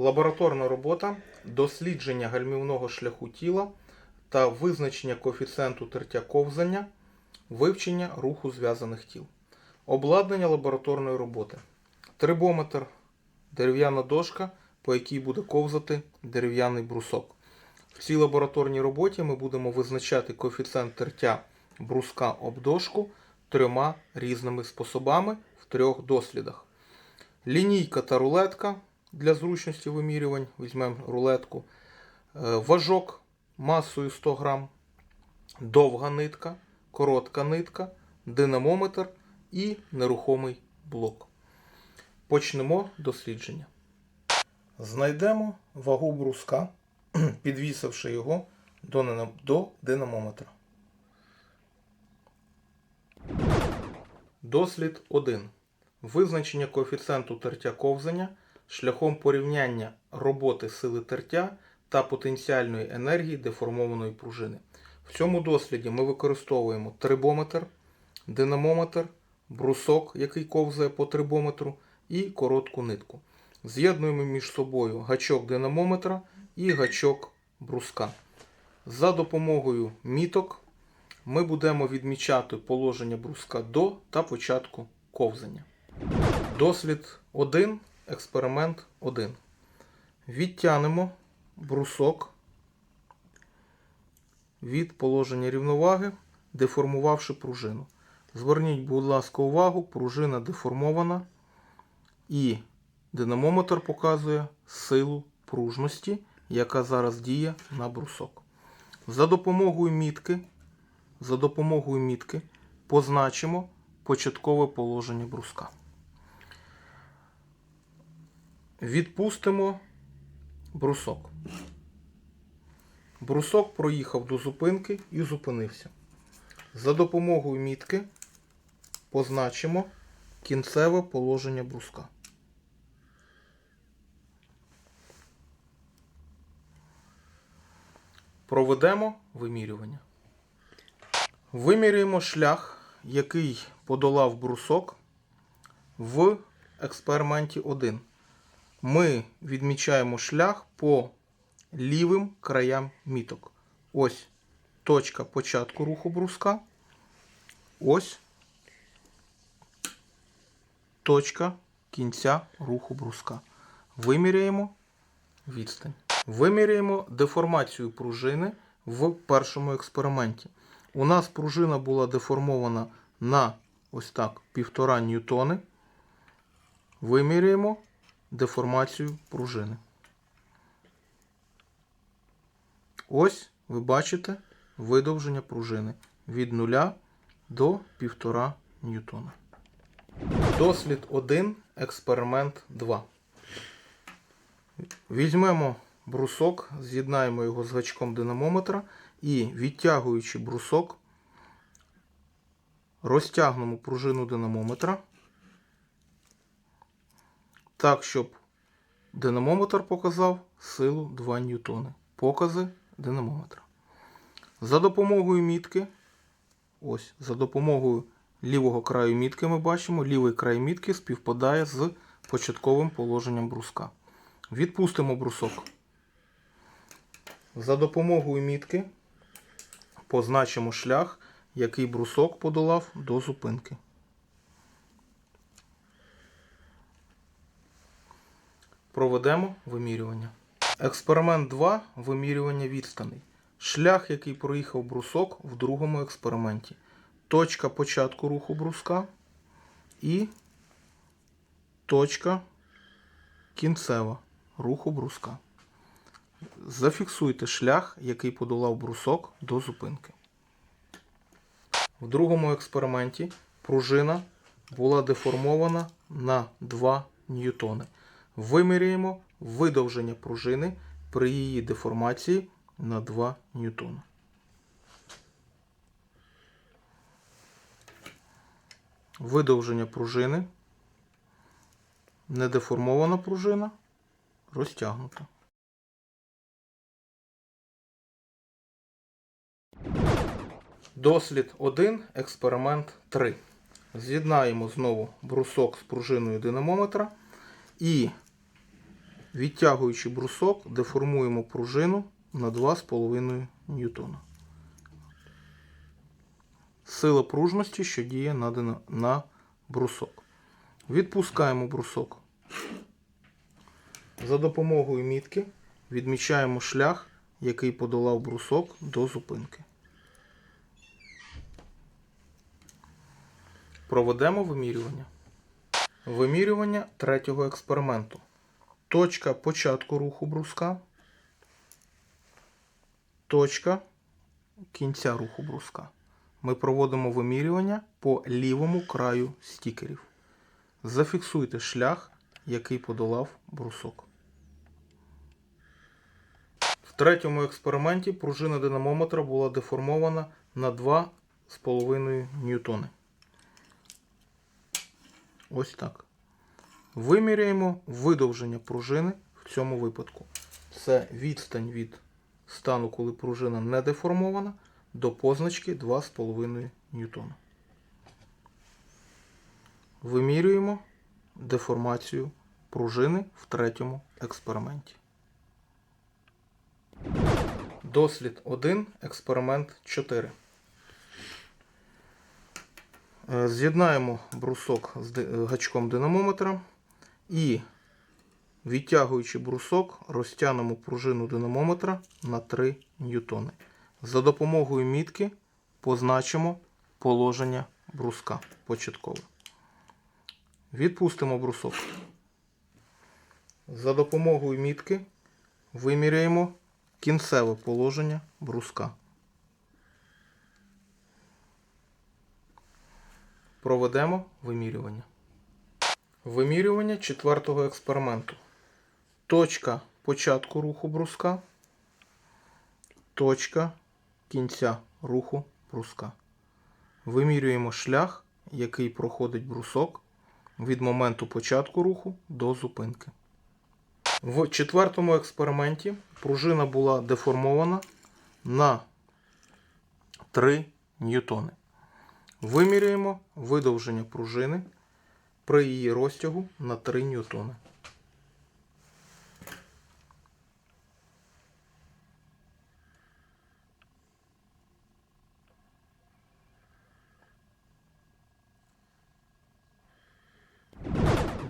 Лабораторна робота дослідження гальмівного шляху тіла та визначення коефіцієнту тертя ковзання, вивчення руху зв'язаних тіл. Обладнання лабораторної роботи. Трибометр, дерев'яна дошка, по якій буде ковзати дерев'яний брусок. В цій лабораторній роботі ми будемо визначати коефіцієнт тертя бруска об дошку трьома різними способами в трьох дослідах. Лінійка та рулетка для зручності вимірювань. Візьмемо рулетку. Е, Важок масою 100 грам, довга нитка, коротка нитка, динамометр і нерухомий блок. Почнемо дослідження. Знайдемо вагу бруска, підвісивши його до динамометра. Дослід 1. Визначення коефіцієнту тертя ковзання шляхом порівняння роботи сили тертя та потенціальної енергії деформованої пружини. В цьому досліді ми використовуємо трибометр, динамометр, брусок, який ковзає по трибометру, і коротку нитку. З'єднуємо між собою гачок динамометра і гачок бруска. За допомогою міток ми будемо відмічати положення бруска до та початку ковзання. Дослід 1, експеримент 1. Відтянемо брусок від положення рівноваги, деформувавши пружину. Зверніть, будь ласка, увагу, пружина деформована і динамометр показує силу пружності, яка зараз діє на брусок. За допомогою мітки, за допомогою мітки позначимо початкове положення бруска. Відпустимо брусок. Брусок проїхав до зупинки і зупинився. За допомогою мітки позначимо кінцеве положення бруска. Проведемо вимірювання. Вимірюємо шлях, який подолав брусок в експерименті 1. Ми відмічаємо шлях по лівим краям міток. Ось точка початку руху бруска. Ось точка кінця руху бруска. Виміряємо відстань. Виміряємо деформацію пружини в першому експерименті. У нас пружина була деформована на ось так 1,5 ньютони. Виміряємо деформацію пружини. Ось ви бачите видовження пружини від 0 до 1,5 ньютона. Дослід 1, експеримент 2. Візьмемо брусок, з'єднаємо його з гачком динамометра і відтягуючи брусок, розтягнемо пружину динамометра так, щоб динамометр показав силу 2 ньютони. Покази динамометра. За допомогою мітки, ось, за допомогою лівого краю мітки ми бачимо, лівий край мітки співпадає з початковим положенням бруска. Відпустимо брусок. За допомогою мітки позначимо шлях, який брусок подолав до зупинки. Проведемо вимірювання. Експеримент 2. Вимірювання відстаней. Шлях, який проїхав брусок в другому експерименті. Точка початку руху бруска і точка кінцева руху бруска. Зафіксуйте шлях, який подолав брусок до зупинки. В другому експерименті пружина була деформована на 2 ньютони. Виміряємо видовження пружини при її деформації на 2 ньютона. Видовження пружини. Недеформована пружина розтягнута. Дослід 1, експеримент 3. З'єднаємо знову брусок з пружиною динамометра і відтягуючи брусок, деформуємо пружину на 2,5 ньютона. Сила пружності, що діє на, дина- на брусок. Відпускаємо брусок. За допомогою мітки відмічаємо шлях, який подолав брусок до зупинки. Проведемо вимірювання. Вимірювання третього експерименту. Точка початку руху бруска. Точка кінця руху бруска. Ми проводимо вимірювання по лівому краю стікерів. Зафіксуйте шлях, який подолав брусок. В третьому експерименті пружина динамометра була деформована на 2,5 ньютони. Ось так. Виміряємо видовження пружини в цьому випадку. Це відстань від стану, коли пружина не деформована, до позначки 2,5 ньютона. Вимірюємо деформацію пружини в третьому експерименті. Дослід 1, експеримент 4. Е, З'єднаємо брусок з гачком динамометра і, відтягуючи брусок, розтягнемо пружину динамометра на 3 ньютони. За допомогою мітки позначимо положення бруска початкове. Відпустимо брусок. За допомогою мітки виміряємо кінцеве положення бруска. Проведемо вимірювання. Вимірювання четвертого експерименту. Точка початку руху бруска. Точка кінця руху бруска. Вимірюємо шлях, який проходить брусок від моменту початку руху до зупинки. В четвертому експерименті пружина була деформована на 3 ньютони. Вимірюємо видовження пружини при її розтягу на 3 ньютони.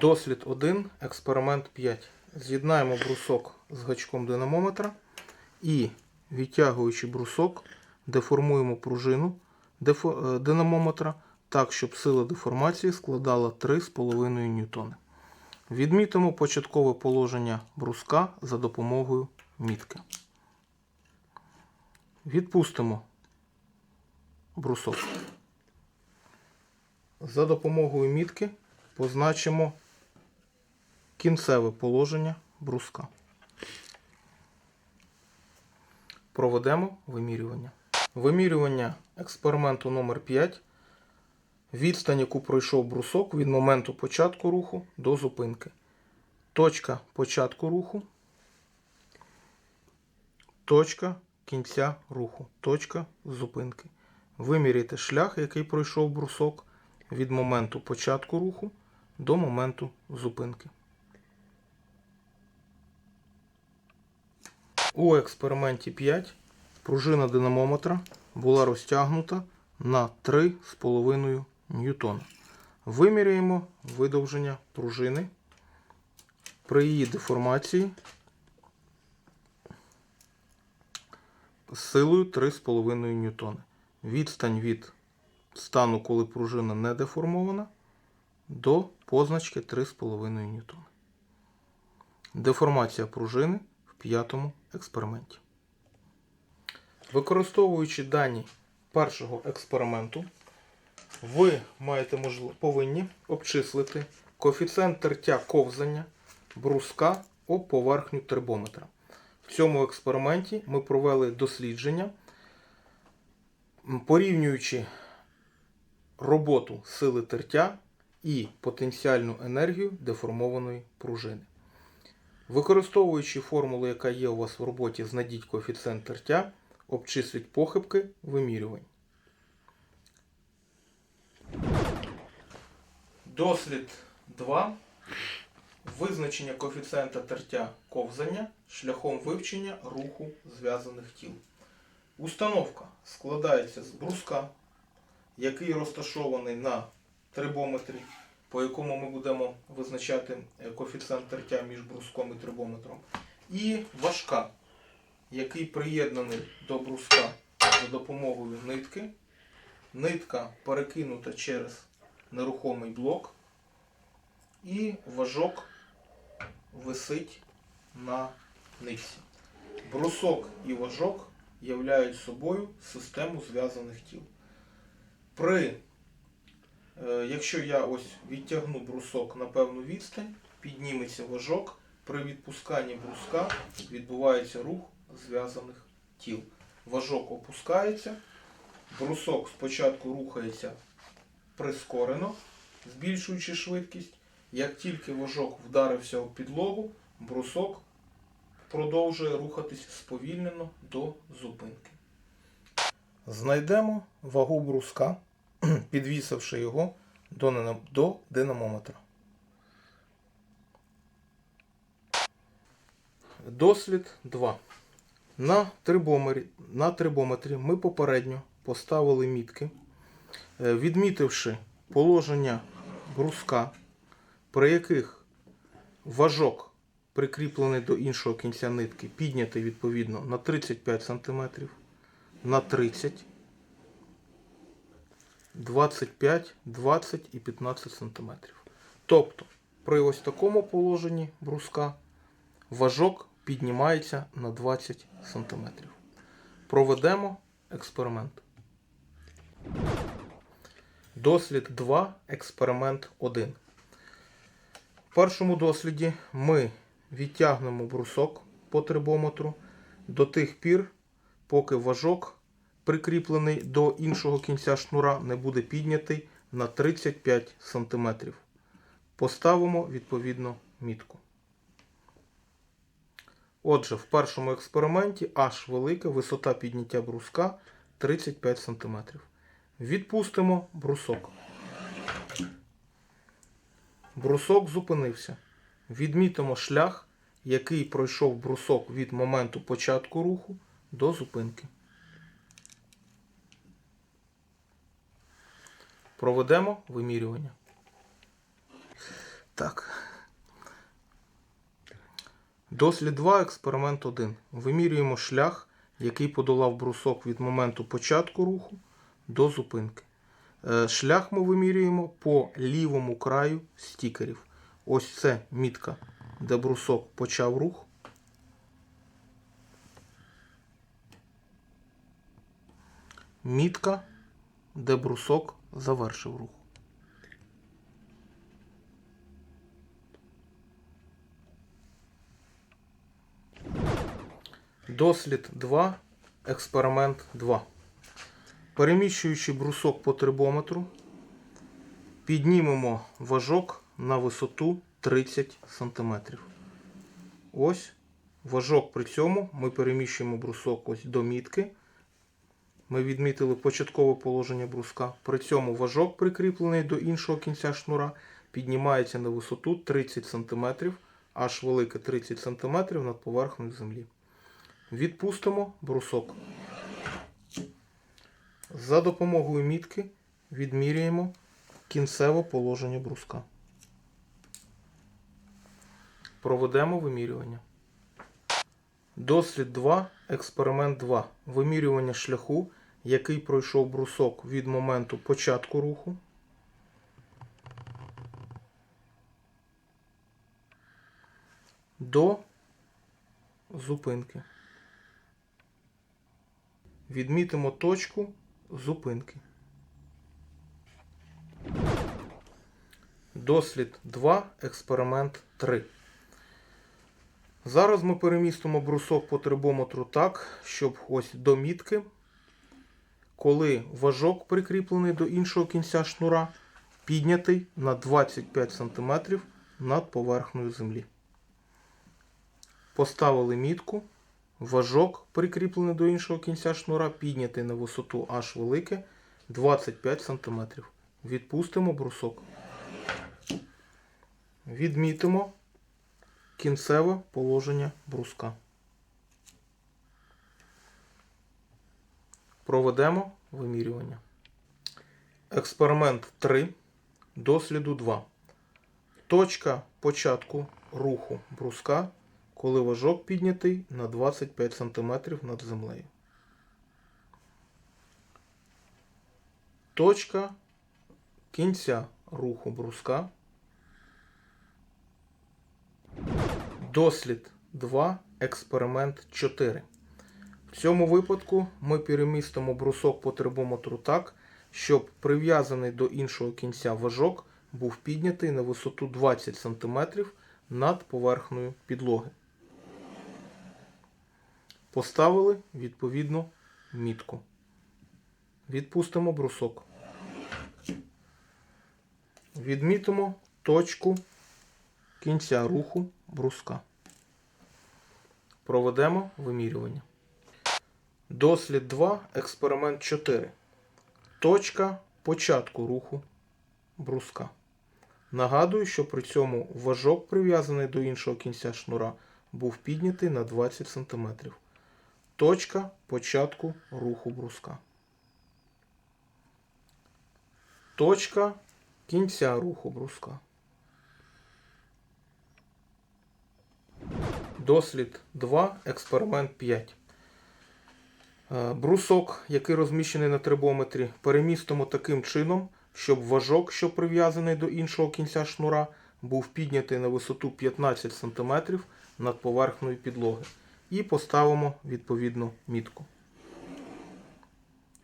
Дослід 1, експеримент 5. З'єднаємо брусок з гачком динамометра і, відтягуючи брусок, деформуємо пружину е, динамометра так, щоб сила деформації складала 3,5 ньютони. Відмітимо початкове положення бруска за допомогою мітки. Відпустимо брусок. За допомогою мітки позначимо кінцеве положення бруска. Проведемо вимірювання. Вимірювання експерименту номер 5 Відстань, яку пройшов брусок від моменту початку руху до зупинки. Точка початку руху. Точка кінця руху. Точка зупинки. Виміряйте шлях, який пройшов брусок від моменту початку руху до моменту зупинки. У експерименті 5 пружина динамометра була розтягнута на 3,5 ньютона. Виміряємо видовження пружини при її деформації силою 3,5 ньютона. Відстань від стану, коли пружина не деформована, до позначки 3,5 ньютона. Деформація пружини в п'ятому експерименті. Використовуючи дані першого експерименту, ви маєте можли- повинні обчислити коефіцієнт тертя ковзання бруска об поверхню тербометра. В цьому експерименті ми провели дослідження, порівнюючи роботу сили тертя і потенціальну енергію деформованої пружини. Використовуючи формулу, яка є у вас в роботі, знайдіть коефіцієнт тертя, обчисліть похибки вимірювань. Дослід 2. Визначення коефіцієнта тертя ковзання шляхом вивчення руху зв'язаних тіл. Установка складається з бруска, який розташований на трибометрі, по якому ми будемо визначати е, коефіцієнт тертя між бруском і трибометром, і важка, який приєднаний до бруска за допомогою нитки. Нитка перекинута через нерухомий блок, і важок висить на нитці. Брусок і важок являють собою систему зв'язаних тіл. При, е, якщо я ось відтягну брусок на певну відстань, підніметься важок, при відпусканні бруска відбувається рух зв'язаних тіл. Важок опускається, брусок спочатку рухається прискорено, збільшуючи швидкість. Як тільки важок вдарився у підлогу, брусок продовжує рухатись сповільнено до зупинки. Знайдемо вагу бруска, підвісивши його до, динамометра. Дослід 2. На трибометрі, на трибометрі ми попередньо поставили мітки, відмітивши положення бруска, при яких важок прикріплений до іншого кінця нитки, піднятий відповідно на 35 см, на 30, 25, 20 і 15 см. Тобто, при ось такому положенні бруска важок піднімається на 20 см. Проведемо експеримент. Дослід 2, експеримент 1. В першому досліді ми відтягнемо брусок по трибометру до тих пір, поки важок, прикріплений до іншого кінця шнура, не буде піднятий на 35 см. Поставимо відповідно мітку. Отже, в першому експерименті H велика, висота підняття бруска 35 см. Відпустимо брусок. Брусок зупинився. Відмітимо шлях, який пройшов брусок від моменту початку руху до зупинки. Проведемо вимірювання. Так. Дослід 2, експеримент 1. Вимірюємо шлях, який подолав брусок від моменту початку руху до зупинки. Е, Шлях ми вимірюємо по лівому краю стікерів. Ось це мітка, де брусок почав рух. Мітка, де брусок завершив рух. Дослід 2, експеримент 2. Переміщуючи брусок по трибометру, піднімемо важок на висоту 30 см. Ось важок при цьому ми переміщуємо брусок ось до мітки. Ми відмітили початкове положення бруска. При цьому важок, прикріплений до іншого кінця шнура, піднімається на висоту 30 см, аж велике 30 см над поверхнею землі. Відпустимо брусок. За допомогою мітки відміряємо кінцеве положення бруска. Проведемо вимірювання. Дослід 2, експеримент 2. Вимірювання шляху, який пройшов брусок від моменту початку руху. До зупинки. Відмітимо точку зупинки. Дослід 2, експеримент 3. Зараз ми перемістимо брусок по трибометру так, щоб ось до мітки, коли важок прикріплений до іншого кінця шнура, піднятий на 25 см над поверхнею землі. Поставили мітку. Важок, прикріплений до іншого кінця шнура, піднятий на висоту аж велике 25 см. Відпустимо брусок. Відмітимо кінцеве положення бруска. Проведемо вимірювання. Експеримент 3. Досліду 2. Точка початку руху бруска, коли важок піднятий на 25 см над землею. Точка кінця руху бруска. Дослід 2. Експеримент 4. В цьому випадку ми перемістимо брусок по трибометру так, щоб прив'язаний до іншого кінця важок був піднятий на висоту 20 см над поверхнею підлоги. Поставили відповідну мітку. Відпустимо брусок. Відмітимо точку кінця руху бруска. Проведемо вимірювання. Дослід 2, експеримент 4. Точка початку руху бруска. Нагадую, що при цьому важок, прив'язаний до іншого кінця шнура, був піднятий на 20 см. Точка початку руху бруска. Точка кінця руху бруска. Дослід 2, експеримент 5. Е, Брусок, який розміщений на трибометрі, перемістимо таким чином, щоб важок, що прив'язаний до іншого кінця шнура, був піднятий на висоту 15 см над поверхнею підлоги. І поставимо відповідну мітку.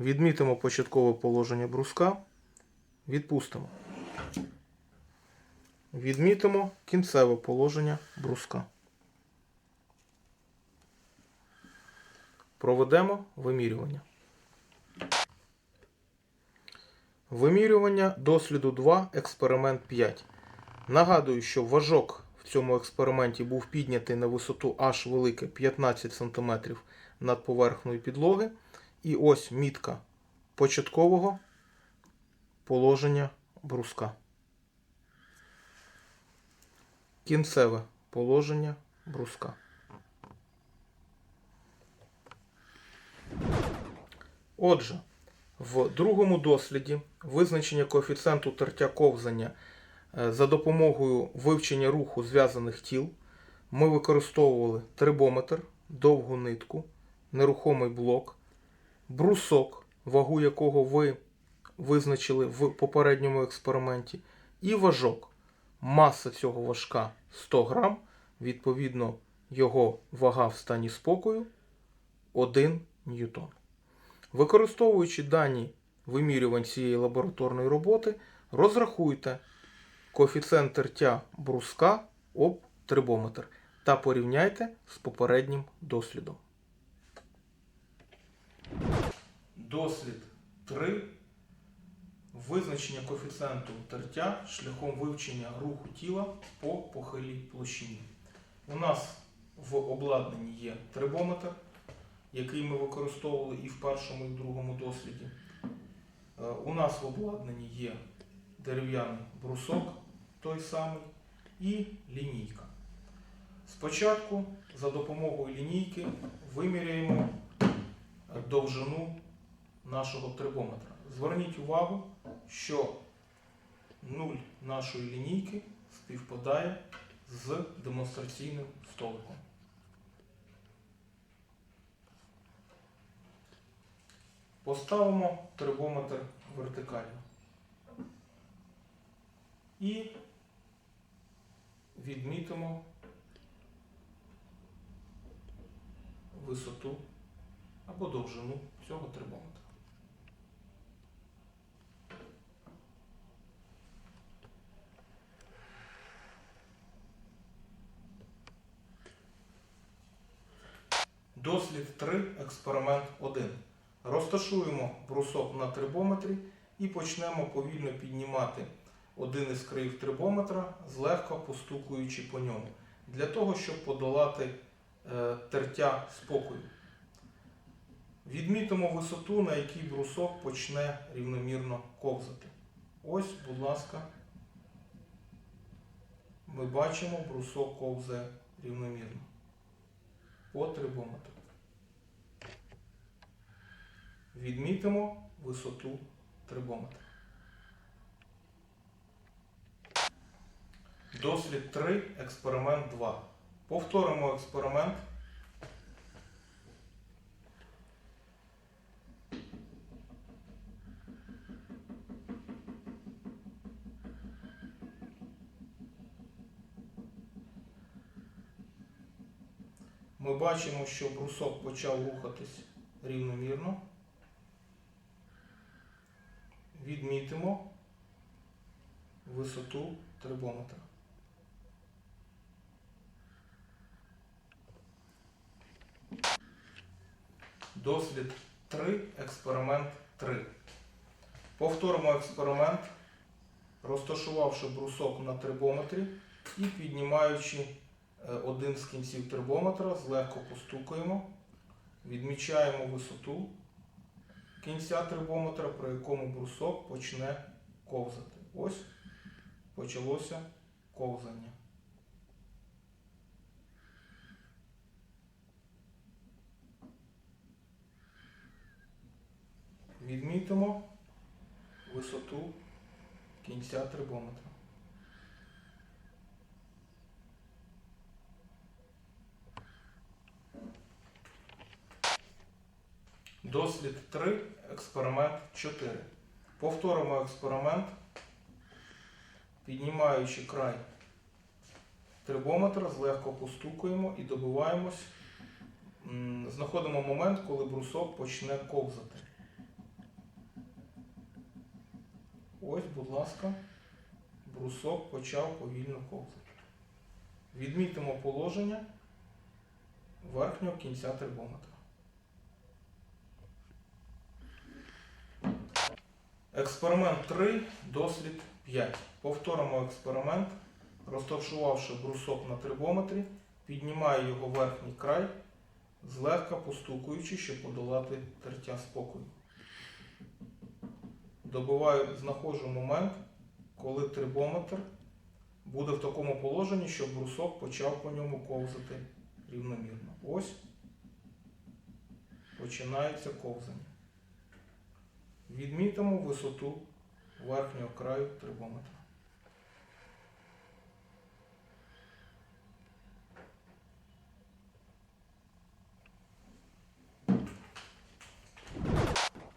Відмітимо початкове положення бруска. Відпустимо. Відмітимо кінцеве положення бруска. Проведемо вимірювання. Вимірювання досліду 2, експеримент 5. Нагадую, що важок в цьому експерименті був піднятий на висоту аж велике 15 см над поверхнею підлоги. І ось мітка початкового положення бруска. Кінцеве положення бруска. Отже, в другому досліді визначення коефіцієнту тертя ковзання за допомогою вивчення руху зв'язаних тіл ми використовували трибометр, довгу нитку, нерухомий блок, брусок, вагу якого ви визначили в попередньому експерименті, і важок. Маса цього важка 100 грам, відповідно, його вага в стані спокою 1 ньютон. Використовуючи дані вимірювань цієї лабораторної роботи, розрахуйте коефіцієнт тертя бруска об трибометр та порівняйте з попереднім дослідом. Дослід 3. Визначення коефіцієнту тертя шляхом вивчення руху тіла по похилій площині. У нас в обладнанні є трибометр який ми використовували і в першому, і в другому досліді. Е, У нас в обладнанні є дерев'яний брусок, той самий, і лінійка. Спочатку за допомогою лінійки виміряємо довжину нашого трибометра. Зверніть увагу, що нуль нашої лінійки співпадає з демонстраційним столиком. Поставимо трибометр вертикально. І відмітимо висоту або довжину цього трибометра. Дослід 3, експеримент 1. Розташуємо брусок на трибометрі і почнемо повільно піднімати один із країв трибометра, злегка постукуючи по ньому, для того, щоб подолати е, тертя спокою. Відмітимо висоту, на якій брусок почне рівномірно ковзати. Ось, будь ласка, Ми бачимо, брусок ковзає рівномірно. По трибометру. Відмітимо висоту трибометра. Дослід 3, експеримент 2. Повторимо експеримент. Ми бачимо, що брусок почав рухатись рівномірно. Відмітимо висоту трибометра. Дослід 3, експеримент 3. Повторимо експеримент, розташувавши брусок на трибометрі і піднімаючи е, один з кінців термометра, злегка постукаємо, відмічаємо висоту кінця термометра, при якому брусок почне ковзати. Ось почалося ковзання. Відмітимо висоту кінця термометра. Дослід 3, експеримент 4. Повторимо експеримент, піднімаючи край трибометра, злегка постукуємо і добиваємось, знаходимо момент, коли брусок почне ковзати. Ось, будь ласка, брусок почав повільно ковзати. Відмітимо положення верхнього кінця термометра. Експеримент 3, дослід 5. Повторимо експеримент, розташувавши брусок на трибометрі, піднімаю його верхній край, злегка постукуючи, щоб подолати тертя спокою. Добиваю, знаходжу момент, коли трибометр буде в такому положенні, щоб брусок почав по ньому ковзати рівномірно. Ось починається ковзання. Відмітимо висоту верхнього краю трибометра.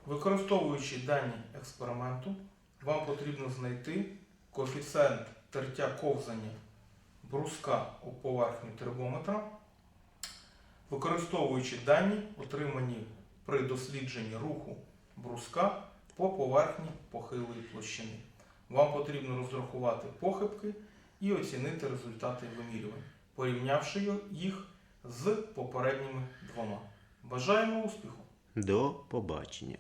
Використовуючи дані експерименту, вам потрібно знайти коефіцієнт тертя ковзання бруска у поверхню термометра, використовуючи дані, отримані при дослідженні руху бруска по поверхні похилої площини. Вам потрібно розрахувати похибки і оцінити результати вимірювань, порівнявши їх з попередніми двома. Бажаємо успіху! До побачення.